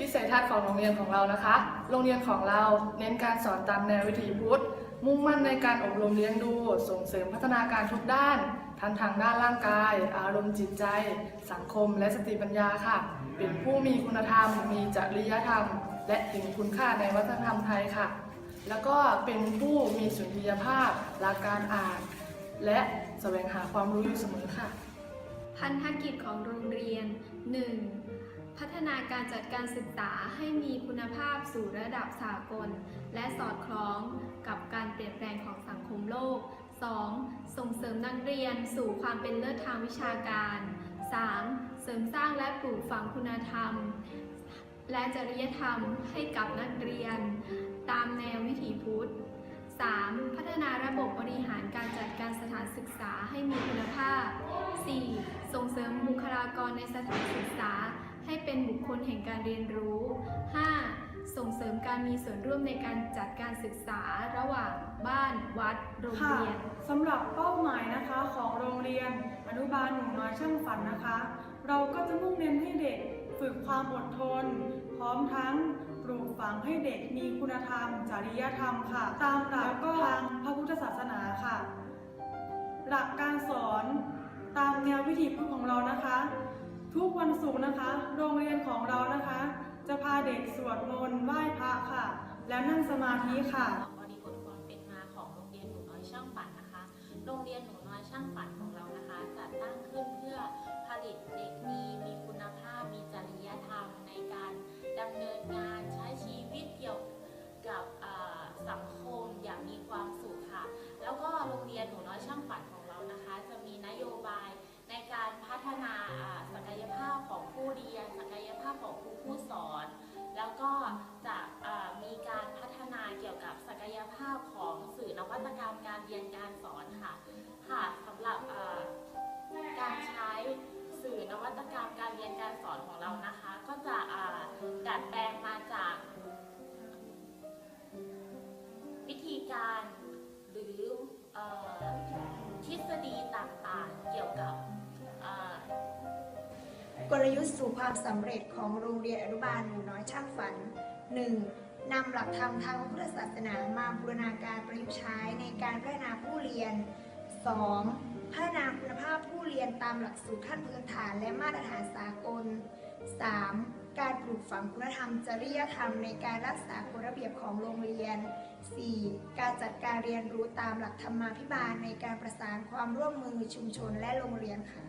วิสัยทัศน์ของโรงเรียนของเรานะคะ โรงเรียนของเราเน้นการสอนตามแนววิถีพุทธ มุ่งมั่นในการอบรมเลี้ยงดู ส่งเสริมพัฒนาการทุกด้าน ทั้งทางด้านร่างกาย อารมณ์จิตใจ สังคม และสติปัญญาค่ะ เป็นผู้มีคุณธรรม มีจริยธรรม และเห็นคุณค่าในวัฒนธรรมไทยค่ะ แล้วก็เป็นผู้มีสุนทรียภาพรักการอ่าน และแสวงหาความรู้อยู่เสมอค่ะ พันธกิจของโรงเรียน 1. พัฒนาการจัดการศึกษาให้มีคุณภาพสู่ระดับสากล และสอดคล้องกับการเปลี่ยนแปลงของสังคมโลก 2. ส่งเสริมนักเรียนสู่ความเป็นเลิศทางวิชาการ 3. เสริมสร้างและปลูกฝังคุณธรรม และจริยธรรมให้กับนักเรียน ตามแนววิถีพุทธ 3. พัฒนาระบบบริหารการจัดการสถานศึกษาให้มีคุณภาพ 4. ส่งเสริมบุคลากรในสถานศึกษา ให้เป็นบุคคลแห่งการเรียนรู้ 5. ส่งเสริมการมีส่วนร่วมในการจัดการศึกษาระหว่างบ้านวัด โรงค่ะเรียน สำหรับเป้าหมายนะคะของโรงเรียน อนุบาลหนูน้อยช่างฝันนะคะ เราก็จะมุ่งเน้นให้เด็กฝึกความอดทน พร้อมทั้งปลูกฝังให้เด็กมีคุณธรรม จริยธรรมค่ะ ตามหลักทางพระพุทธศาสนาค่ะ หลักการสอนตามแนววิถีพุทธของเรานะคะ ทุกวันศุกร์นะคะ โรงเรียนของเรานะคะ จะพาเด็กสวดมนต์ไหว้พระค่ะ แล้วนั่งสมาธิค่ะบริบทความเป็นมาของโรงเรียนหนูน้อยช่างฝันนะคะ โรงเรียนหนูน้อยช่างฝันของเรานะคะ นวัตกรรมการเรียนการสอนค่ะ ค่ะสำหรับการใช้สื่อนวัตกรรมการเรียนการสอนของเรานะคะ ก็จะอ่าดัดแปลงมาจาก วิธีการหรืออทฤษฎีต่างๆ เกี่ยวกับกลยุทธ์สู่ความสำเร็จของโรงเรียนอนุบาลหนูน้อยช่างฝัน 1. นำหลักธรรมทางพระพุทธศาสนามาบูรณาการประยุกต์ใช้ในการพัฒนาผู้เรียน 2. พัฒนาคุณภาพผู้เรียนตามหลักสูตรขั้นพื้นฐานและมาตรฐานสากล 3. การปลูกฝังคุณธรรมจริยธรรมในการรักษากฎระเบียบของโรงเรียน 4. การจัดการเรียนรู้ตามหลักธรรมาภิบาลในการประสานความร่วมมือชุมชนและโรงเรียนค่ะ